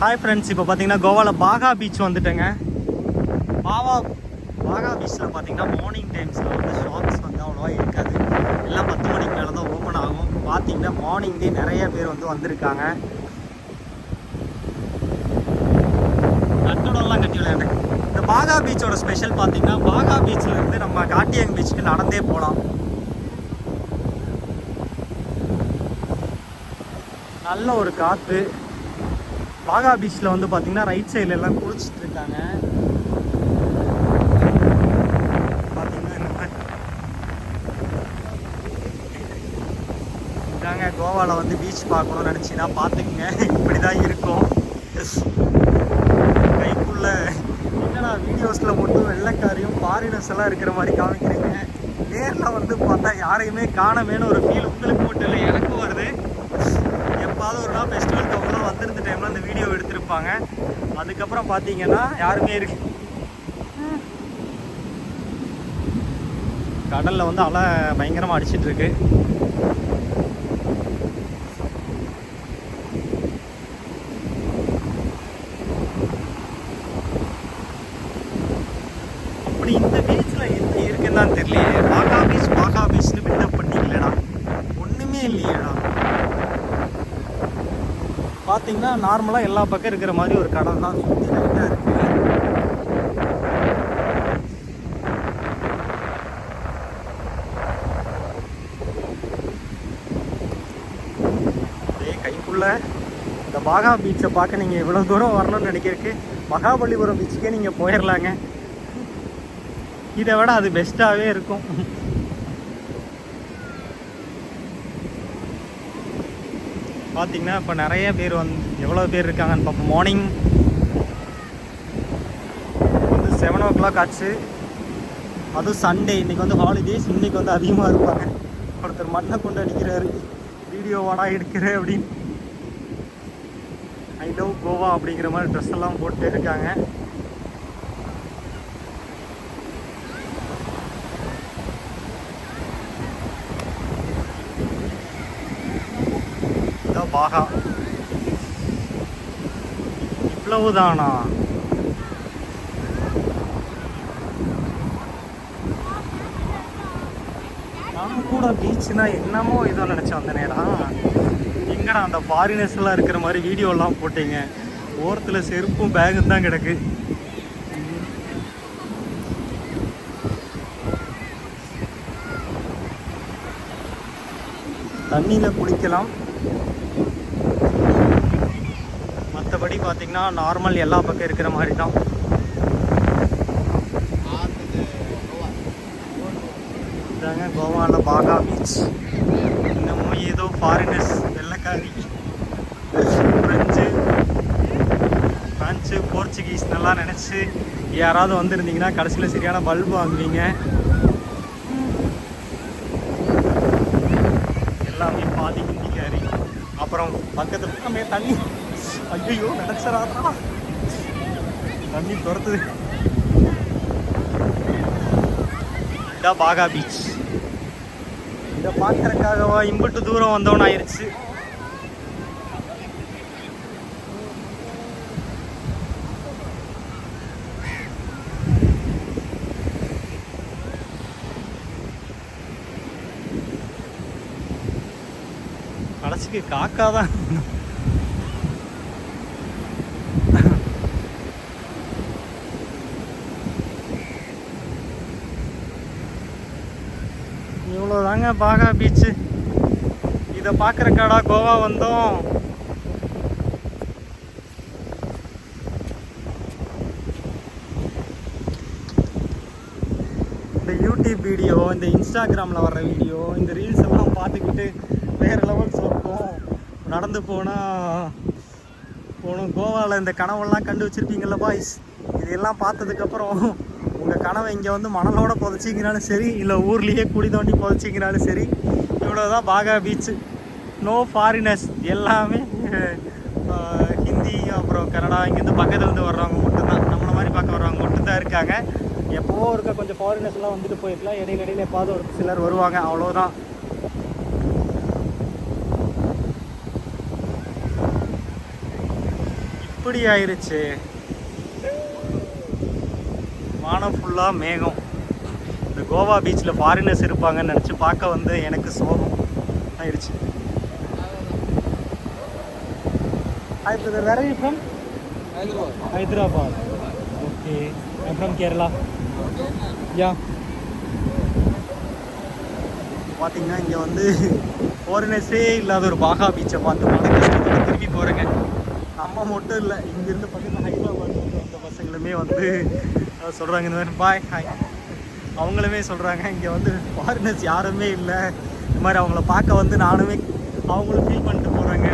Hi friends இப்போ பார்த்தீங்கன்னா கோவாவில் பாகா பீச் வந்துட்டேங்க. பாவா பாகா பீச்சில் பார்த்தீங்கன்னா மார்னிங் டைம்ஸில் வந்து ஷாப்ஸ் வந்து அவ்வளோவா இருக்காது. எல்லாம் பத்து மணிக்கு மேலே தான் ஓப்பன் ஆகும் பார்த்தீங்கன்னா மார்னிங்லேயே நிறைய பேர் வந்து வந்திருக்காங்க. கட்டுடம்லாம் கட்டி விளையாண்டு இந்த பாகா பீச்சோட ஸ்பெஷல் பார்த்தீங்கன்னா பாகா பீச்சில் இருந்து நம்ம காட்டியங் பீச்சுக்கு நடந்தே போகலாம் நல்ல ஒரு காற்று பாகா பீச்சில் வந்து பார்த்தீங்கன்னா ரைட் சைடில் எல்லாம் குளிச்சுட்டு இருக்காங்க. பார்த்தீங்கன்னா இதாங்க கோவாவில் வந்து பீச் பார்க்கணும்னு நினச்சின்னா பார்த்துக்குங்க. இப்படி தான் இருக்கும் கைக்குள்ள என்னடா வீடியோஸில் மட்டும் வெள்ளைக்காரியும் ஃபாரினர்ஸ் எல்லாம் இருக்கிற மாதிரி காமிக்கிறீங்க? நேரில் வந்து பார்த்தா யாரையுமே காணமேன்னு ஒரு ஃபீல் உங்களுக்கு மட்டும் இல்லை எனக்கும் வருது. எப்பாவது ஒரு நாள் ஃபெஸ்டிவல் அவங்களாம் வந்திருந்த டைமில் அந்த வீடியோ எடுத்திருப்பாங்க. அதுக்கப்புறம் பார்த்தீங்கன்னா யாருமே இருக்கு. கடலில் வந்து அலை பயங்கரமாக அடிச்சிட்டு இருக்கு அப்படி இந்த பீச்சில் என்ன இருக்குன்னு தான் தெரியலையே. பாகா பீச் பாகா பீச்னு பில்டப் பண்ணிக்கலடா. ஒன்றுமே இல்லையேடா. பார்த்தீங்கன்னா நார்மலாக எல்லா பக்கம் இருக்கிற மாதிரி ஒரு கடல் தான் சுற்றி லைட்டாக இருக்குது அப்படியே கைக்குள்ள இந்த பாகா பீச்சை பார்க்க நீங்கள் இவ்வளோ தூரம் வரணும்னு நினைக்கிறதுக்கு மகாபலிபுரம் பீச்சுக்கே நீங்கள் போயிடலாங்க இதை விட அது பெஸ்ட்டாகவே இருக்கும். பார்த்தீங்கன்னா இப்போ நிறைய பேர் வந்து எவ்வளோ பேர் இருக்காங்கன்னு பார்ப்போம் மார்னிங் வந்து செவன் ஓ கிளாக் ஆச்சு. அதுவும் சண்டே இன்னைக்கு வந்து ஹாலிடேஸ் இன்னைக்கு வந்து அதிகமாக இருப்பாங்க. ஒருத்தர் மண்ணை கொண்டு அடிக்கிறாரு. வீடியோ வாடா எடுக்கிற அப்படின்னு. ஐ லவ் கோவா அப்படிங்கிற மாதிரி ட்ரெஸ் எல்லாம் போட்டு இருக்காங்க. ஆஹா இவ்வளவுதானா? நானும் கூட பீச்னா என்னமோ இதோ நினச்சேன் அந்த நேரம் எங்கடா அந்த ஃபாரினர்ஸ் எல்லாம் இருக்கிற மாதிரி வீடியோலாம் போட்டீங்க? ஓரத்தில் செருப்பும் பேகும் தான் கிடக்கு. தண்ணியில் குளிக்கலாம். பார்த்தீங்கன்னா நார்மல் எல்லா பக்கம் இருக்கிற மாதிரி தான். இதாங்க கோவாவில் பாகா பீச் இன்னமும் ஏதோ ஃபாரினர்ஸ் வெள்ளைக்காரி ஃப்ரெஞ்சு ஃப்ரெஞ்சு போர்ச்சுகீஸ் நல்லா நினச்சி யாராவது வந்திருந்தீங்கன்னா கடைசியில் சரியான பல்பு வாங்குவீங்க. எல்லாமே பாதி ஹிந்திக்காரி. அப்புறம் பக்கத்து பக்கமே தண்ணி ஐயோ நடக்கிறாரா? தண்ணி துரத்துது. இதான் பாகா பீச் இதை பார்க்கறதுக்காகவா இம்புட்டு தூரம் வந்தவன் ஆயிடுச்சு கடைசிக்கு காக்கா தான் இவ்வளோ தாங்க பாகா பீச்சு இதை பார்க்குறக்காடா கோவா வந்தோம். இந்த யூடியூப் வீடியோ இந்த இன்ஸ்டாகிராமில் வர்ற வீடியோ இந்த ரீல்ஸ் எல்லாம் பார்த்துக்கிட்டு வேறு லெவல் சொல்லும் நடந்து போனால் போகணும் கோவாவில் இந்த கனவெல்லாம் கண்டு வச்சுருப்பீங்கள்ல பாய்ஸ் இதெல்லாம் பார்த்ததுக்கப்புறம் உங்கள் கனவை இங்கே வந்து மணலோட புதைச்சிங்கனாலும் சரி இல்லை ஊர்லேயே குடி தோண்டி புதைச்சிங்கனாலும் சரி இவ்வளோ தான் பாகா பீச்சு நோ ஃபாரினர்ஸ் எல்லாமே ஹிந்தி அப்புறம் கன்னடா இங்கேருந்து பக்கத்துலேருந்து வர்றவங்க மட்டும்தான். நம்மளை மாதிரி பார்க்க வர்றவங்க மட்டும்தான் இருக்காங்க. எப்போவோ இருக்க கொஞ்சம் ஃபாரினர்ஸ்லாம் வந்துட்டு போயிருக்கலாம். இடையில இடையில எப்பாவது ஒரு சிலர் வருவாங்க. அவ்வளோதான் இப்படி ஆயிருச்சு. வானம் ஃபுல்லாக மேகம். இந்த கோவா பீச்சில் ஃபாரினர்ஸ் இருப்பாங்கன்னு நினச்சி பார்க்க வந்து எனக்கு சோகம் ஆயிடுச்சு. Where from Hyderabad. Okay I from Kerala yeah பார்த்தீங்கன்னா இங்கே வந்து ஃபாரினர்ஸே இல்லாத ஒரு பாகா பீச்சை பார்த்து மன கஷ்டத்தோட திரும்பி போகிறேங்க நம்ம மட்டும் இல்லை இங்கேருந்து பக்கத்தில் ஹைதராபாத் வந்த பசங்களுமே வந்து சொல்கிறாங்க இந்த மாதிரி பாய் ஹாய் அவங்களுமே சொல்கிறாங்க இங்கே வந்து ஃபாரினர்ஸ் யாருமே இல்லை. இந்த மாதிரி அவங்கள பார்க்க வந்து நானுமே அவங்களும் ஃபீல் பண்ணிட்டு போகிறாங்க